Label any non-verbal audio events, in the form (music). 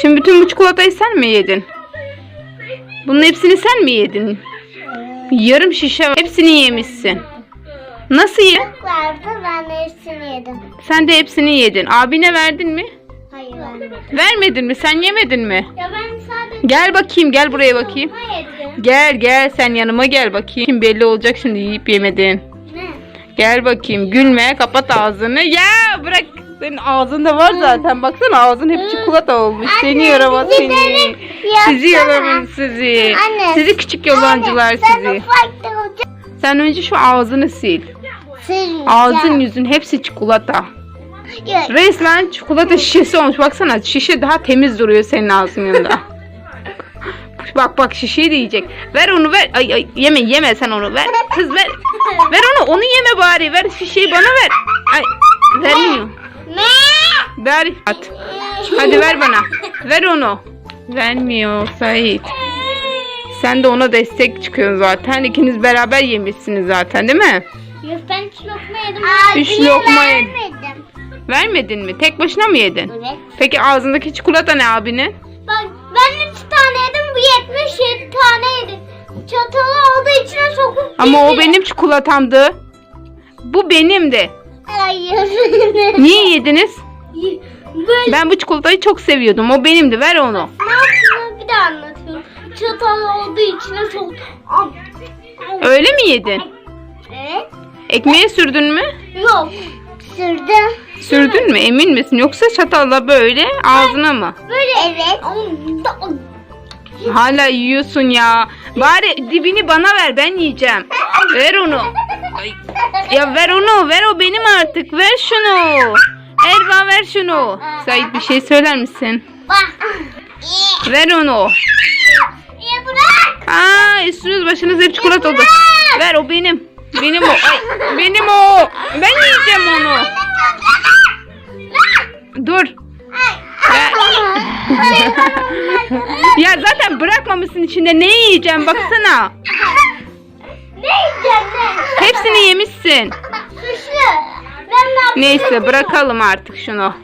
Şimdi bütün bu çikolatayı sen mi yedin? Bunun hepsini sen mi yedin? Yarım şişe var. Hepsini yemişsin. Nasıl ye? Vardı ben hepsini yedim. Sen de hepsini yedin. Abine verdin mi? Hayır vermedim. Vermedin mi? Sen yemedin mi? Ya ben sadece Gel bakayım gel buraya bakayım. Gel gel sen yanıma gel bakayım. Belli olacak şimdi yiyip yemedin. Ne? Gel bakayım gülme kapat ağzını. Ya bırak senin ağzında var zaten baksana ağzın hep çikolata olmuş. Anne, seni yaramaz seni. yapsana. Sizi yaramaz sizi. Anne. Sizi küçük yalancılar Anne, Ben sizi. ufakta. Sen önce şu ağzını sil. Silmeyeceğim. Ağzın yüzün hepsi çikolata. Yok. Resmen çikolata şişesi olmuş. Baksana şişe daha temiz duruyor senin ağzının yanında. (laughs) bak bak şişeyi de yiyecek. Ver onu ver. Ay, ay yeme yeme sen onu ver. Kız ver. (laughs) Ver onu onu yeme bari. Ver şişeyi bana ver. Ay vermiyor. Ne? Ver at. Hadi ver bana. Ver onu. Vermiyor Sait. Sen de ona destek çıkıyorsun zaten. İkiniz beraber yemişsiniz zaten değil mi? Yok ben üç lokma yedim. Üç Abiye lokma yedim. vermedim. Vermedin mi? Tek başına mı yedin? Evet. Peki ağzındaki çikolata ne abinin? Bak ben üç tane yedim bu 77 tane yedi. Çatalı olduğu içine sokup Ama o yedi. benim çikolatamdı. Bu benimdi. Hayır. Niye yediniz? Böyle Ben bu çikolatayı çok seviyordum. O benimdi. Ver onu. ne yaptığını bir daha anlatıyorum. Çatalı olduğu içine. Am. Öyle mi yedin? Evet. Ekmeğe sürdün mü? Yok. Sürdüm. Sürdün mü? Emin misin? Yoksa çatalla böyle ağzına mı? Böyle. Evet. Hala yiyorsun ya. Bari dibini bana ver. Ben yiyeceğim. Ver onu. Ya ver onu. Ver o benim artık. Ver şunu. Erva ver şunu. Sait bir şey söyler misin? Ver onu. Aa üstünüz başınız hep çikolata oldu. Ver o benim. Benim o. Ay, benim o. Ben yiyeceğim onu. Dur. Ya (laughs) zaten bırakmamışsın içinde. Ne yiyeceğim baksana. Ne yiyeceğim ne? Hepsini yemişsin. Suçlu. Ben ne yapayım? Neyse bırakalım artık şunu.